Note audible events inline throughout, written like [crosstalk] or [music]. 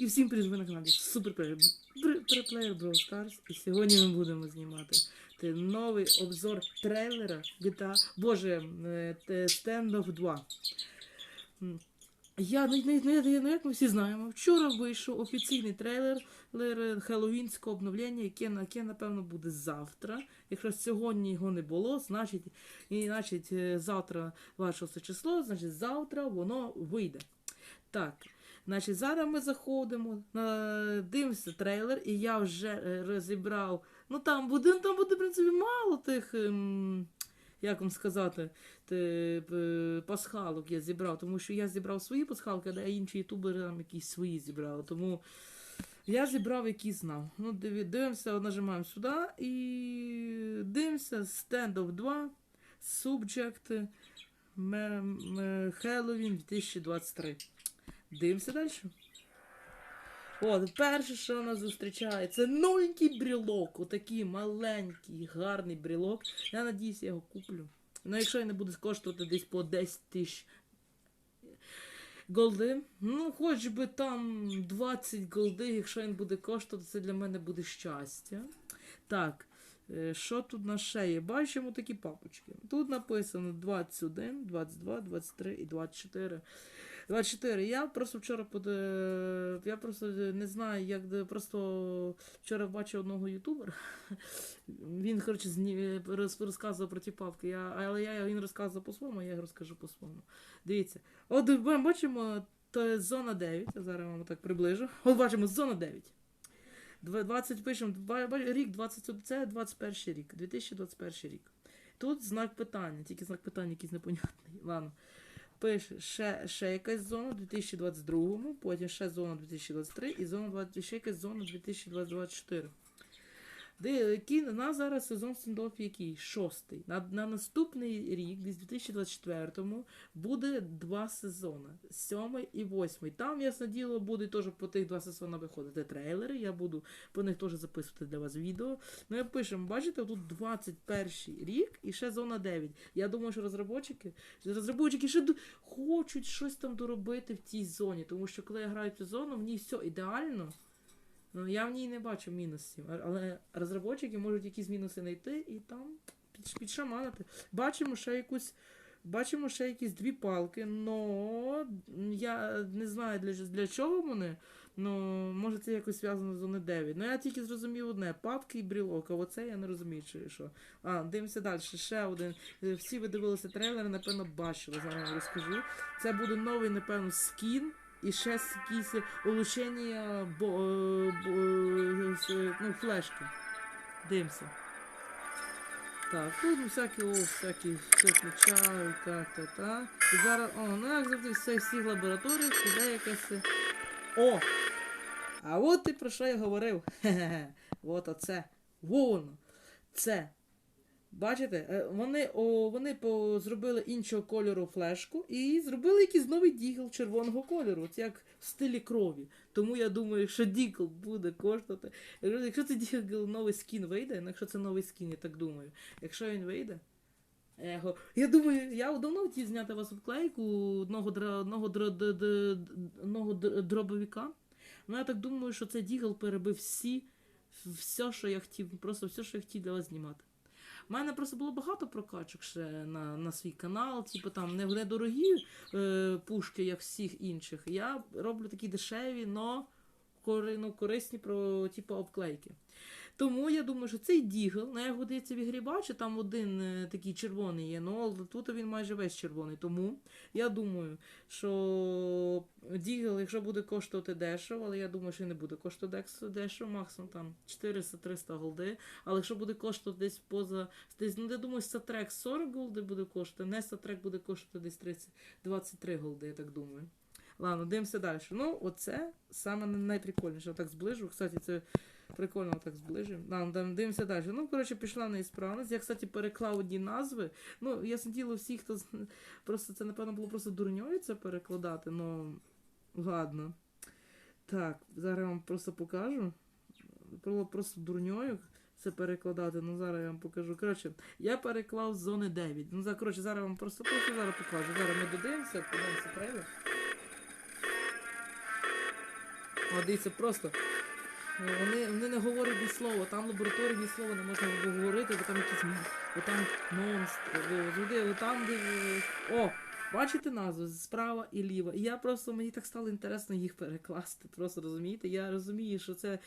І всім привіт, на каналі Суперплеєр Преплеєр Brawl Stars. І сьогодні ми будемо знімати новий обзор трейлера GTA, Боже, е, те- Standoff 2. М, Я, ну, ну, ну, ну, як ми всі знаємо, вчора вийшов офіційний трейлер хеллоуінського обновлення, яке, яке, напевно, буде завтра. Якщо сьогодні його не було, значить, і, значить е, завтра 26 число, значить завтра воно вийде. Так, значить, зараз ми заходимо, дивимося трейлер, і я вже е, розібрав. Ну там буде, там буде, в принципі, мало тих. ем, як вам сказати, е, пасхалок я зібрав, тому що я зібрав свої пасхалки, а інші ютубери там якісь свої зібрали. Тому я зібрав, які знав. Ну, дивимося, нажимаємо сюди і дивимося Standoff 2, Subject, Halloween 2023. Дивимося далі. От, перше, що нас зустрічає, це новенький брілок. Отакий маленький, гарний брілок. Я надіюсь, я його куплю. Ну, якщо він не буде коштувати десь по 10 тисяч голди, ну, хоч би там 20 голди, якщо він буде коштувати, це для мене буде щастя. Так, е, що тут на є? Бачимо такі папочки. Тут написано 21, 22, 23 і 24. 24. Я просто вчора под... я просто не знаю, як просто вчора бачив одного ютубера. [laughs] Він, коротше, розказував про ті папки. Я... Але я він розказував по-своєму, я розкажу по-своєму. Дивіться. От ми бачимо, то зона 9. Я зараз вам так приближу. От бачимо, зона 9. Два- 20 пишемо, рік 21, це 21 рік, 2021 рік. Тут знак питання, тільки знак питання якийсь непонятний. Ладно. Пише ще, ще якась зона у 2022, потім ще зона 2023 і зона 20, ще якась зона 2024. Де, який, нас зараз сезон стендоф який? Шостий. На, на наступний рік, десь в 2024-му, буде два сезони. Сьомий і восьмий. Там, ясно діло, буде теж по тих два сезони виходити трейлери. Я буду по них теж записувати для вас відео. Ну, я пишемо, бачите, тут 21 рік і ще зона 9. Я думаю, що розробники, розробники ще хочуть щось там доробити в цій зоні, тому що коли я граю в цю зону, в все ідеально. Ну, я в ній не бачу мінусів, але розробники можуть якісь мінуси знайти і там підшаманити. Бачимо ще якусь. Бачимо ще якісь дві палки, но я не знаю для, для чого вони. Ну, може це якось зв'язано з зони 9. Ну я тільки зрозумів одне: папки і брілок, а оце я не розумію, чи що. А, дивимося далі. Ще один. Е, Всі ви дивилися трейлери, напевно, бачили. Зараз вам розкажу. Це буде новий, напевно, скін. І ще якісь улучшення бо, е, бо, е, ну, флешки. Дивимося. Так, тут ну, всякі, о, всякі, все включають, так, так, так. І зараз, о, ну як завжди, все, всіх лабораторіях якась. е, О! А от і про що я говорив. [laughs] Хе-хе-хе. От оце. Воно. Це. Бачите, Е, вони, о, вони по, зробили іншого кольору флешку і зробили якийсь новий дігл червоного кольору, от як в стилі крові. Тому я думаю, що дігл буде коштувати. Якщо, це дігл новий скін вийде, ну якщо це новий скін, я так думаю. Якщо він вийде. Його, я думаю, я давно хотів зняти вас обклейку одного, дра- одного, одного дробовика. Ну я так думаю, що це дігл перебив всі, все, що я хотів, просто все, що я хотів для вас знімати. Мене просто було багато прокачок ще на, на свій канал, типу там не, дорогі е, пушки, як всіх інших. Я роблю такі дешеві, но ну, корисні про типу обклейки. Тому я думаю, що цей дігл, ну я годиться в там один е, такий червоний є, ну але тут він майже весь червоний. Тому я думаю, що дігл, якщо буде коштувати дешево, але я думаю, що не буде коштувати дешево, максимум там 400-300 голди. Але якщо буде коштувати десь поза. Десь, ну, я думаю, статрек 40 голди буде коштувати, не статрек буде коштувати десь 30, 23 голди, я так думаю. Ладно, дивимося далі. Ну, оце саме найприкольніше. Так зближу. Кстати, це прикольно так зближу. Ладно, дивимося далі. Ну, коротше, пішла неісправність. Я, кстати, переклав одні назви. Ну, я сиділа всі, хто просто це, напевно, було просто дурньою це перекладати, ну ладно. Так, зараз я вам просто покажу. Було просто дурньою це перекладати. Ну зараз я вам покажу. Коротше, я переклав зони 9. Ну, за- коротше, зараз я вам просто, просто зараз покажу. Зараз ми додивимося, подивимося трейлер. Дивіться, просто. е, Вони, вони не говорять ні слова, там лабораторії ні слова не можна говорити, бо там якісь бо там монстри, бо там, де. О! Бачите назву? Справа і ліва. І я просто мені так стало інтересно їх перекласти. Просто розумієте? Я розумію, що це.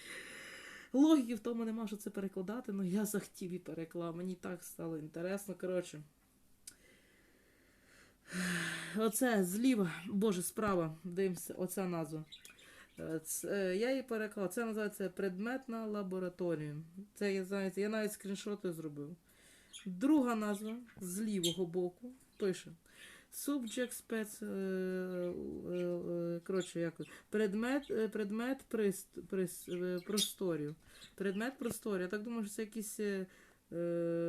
Логіки в тому нема, що це перекладати, але я захотів і переклав. Мені так стало інтересно. Коротше. Оце зліва, боже, справа, дивимося, оця назва. Е, е, я її переклав. Це називається предметна лабораторія. Це я знаю, я навіть скріншоти зробив. Друга назва з лівого боку пише. Subject spec, е, коротше, як предмет, предмет прист, прис, е, просторів. Предмет просторів. Я так думаю, що це якийсь е,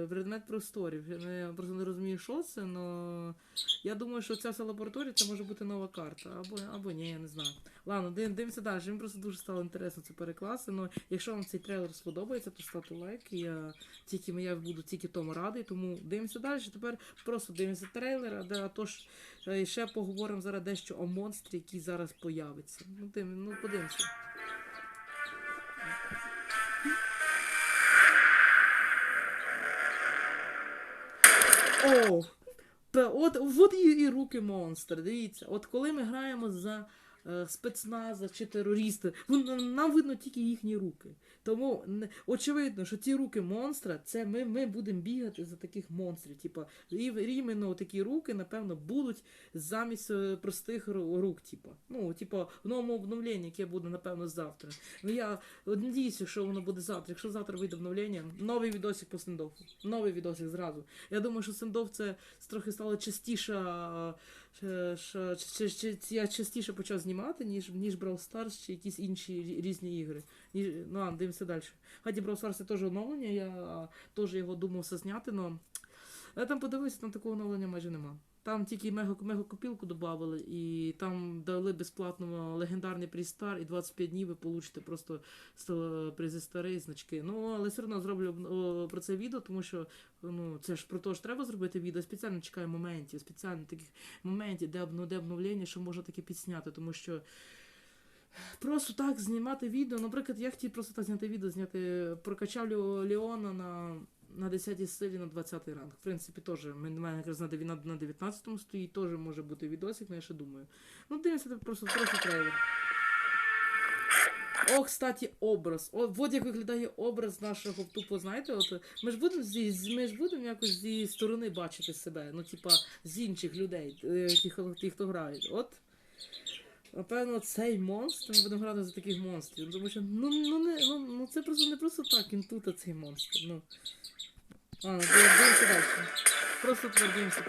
предмет просторів. Я, просто не розумію, що це, але я думаю, що ця вся лабораторія це може бути нова карта. Або, або ні, я не знаю. Ладно, дивимося далі. Мені просто дуже стало інтересно це перекласти. Ну, якщо вам цей трейлер сподобається, то ставте лайк. Я тільки я буду тільки тому радий. Тому дивимося далі. Тепер просто дивимося трейлер, а де а то ж е, ще поговоримо зараз дещо о монстрі, який зараз появиться. Ну, дим, ну подивимося. О! От, от і, і руки монстр. Дивіться, от коли ми граємо за спецназа чи терориста, вон- нам видно тільки їхні руки. Тому очевидно, що ті руки монстра, це ми, ми будемо бігати за таких монстрів. Типа, і іменно такі руки, напевно, будуть замість е, простих рук. Типа. Ну, типа, в новому обновленні, яке буде, напевно, завтра. Ну я надіюся, що воно буде завтра. Якщо завтра вийде обновлення, новий відосик по стендофу. Новий відосик зразу. Я думаю, що стендоф це трохи стало частіше. е, Я частіше почав знімати, ніж, ніж Brawl Stars чи якісь інші різні ігри. Ніж, ну, а, дивимося далі. Хаті Brawl Stars це теж оновлення, я теж його думав зняти, але я там подивився, там такого оновлення майже нема. Там тільки мега, мегакопілку додали, і там дали безплатно легендарний прістар, і 25 днів ви получите просто призи старі значки. Ну, але все одно зроблю про це відео, тому що ну, це ж про те ж треба зробити відео. Спеціально чекаю моментів, спеціально таких моментів, де, де обновлення, що можна таке підсняти, тому що. Просто так знімати відео. Наприклад, я хотів просто так зняти відео, зняти прокачав Леона на, на 10 силі на 20 ранг. В принципі, теж. Мене якраз на деві- на, на 19 стоїть, теж може бути відосик, але я ще думаю. Ну, дивимося просто, просто трейлер. О, кстати, образ. О, от як виглядає образ нашого тупо, знаєте, от ми ж будемо зі, ми ж будемо якось зі сторони бачити себе, ну, типа, з інших людей, е, ті, хто- грають. От. Напевно, цей монстр, ми будемо грати за таких монстрів. Тому що ну, ну, не, ну, ну це просто не просто так, він тут, цей монстр. Ну. Дивимося далі. Просто тепер дивимося.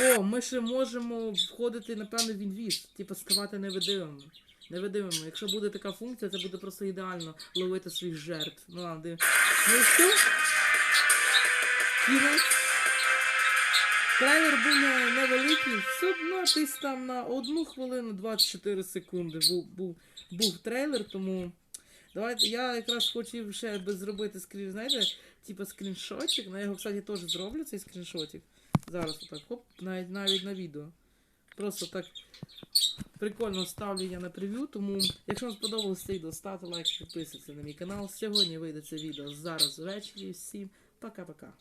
О, ми ще можемо входити, напевно, в інвіз, типу ставати невидимими. Невидимими. Якщо буде така функція, це буде просто ідеально ловити своїх жертв. Ну ладно, див- Ну і все. Трейлер був невеликий, все одно десь там на 1 хвилину 24 секунди був, був, був трейлер, тому. Давайте, я якраз хотів ще зробити скрін, знаєте, типу скріншотик. Ну, я його, кстати, теж зроблю, цей скріншотик. Зараз отак, хоп, навіть навіть на відео. Просто так прикольно ставлю я на прев'ю, тому якщо вам сподобалось це відео, ставте лайк, підписуйтесь на мій канал. Сьогодні вийде це відео зараз ввечері. Всім пока-пока.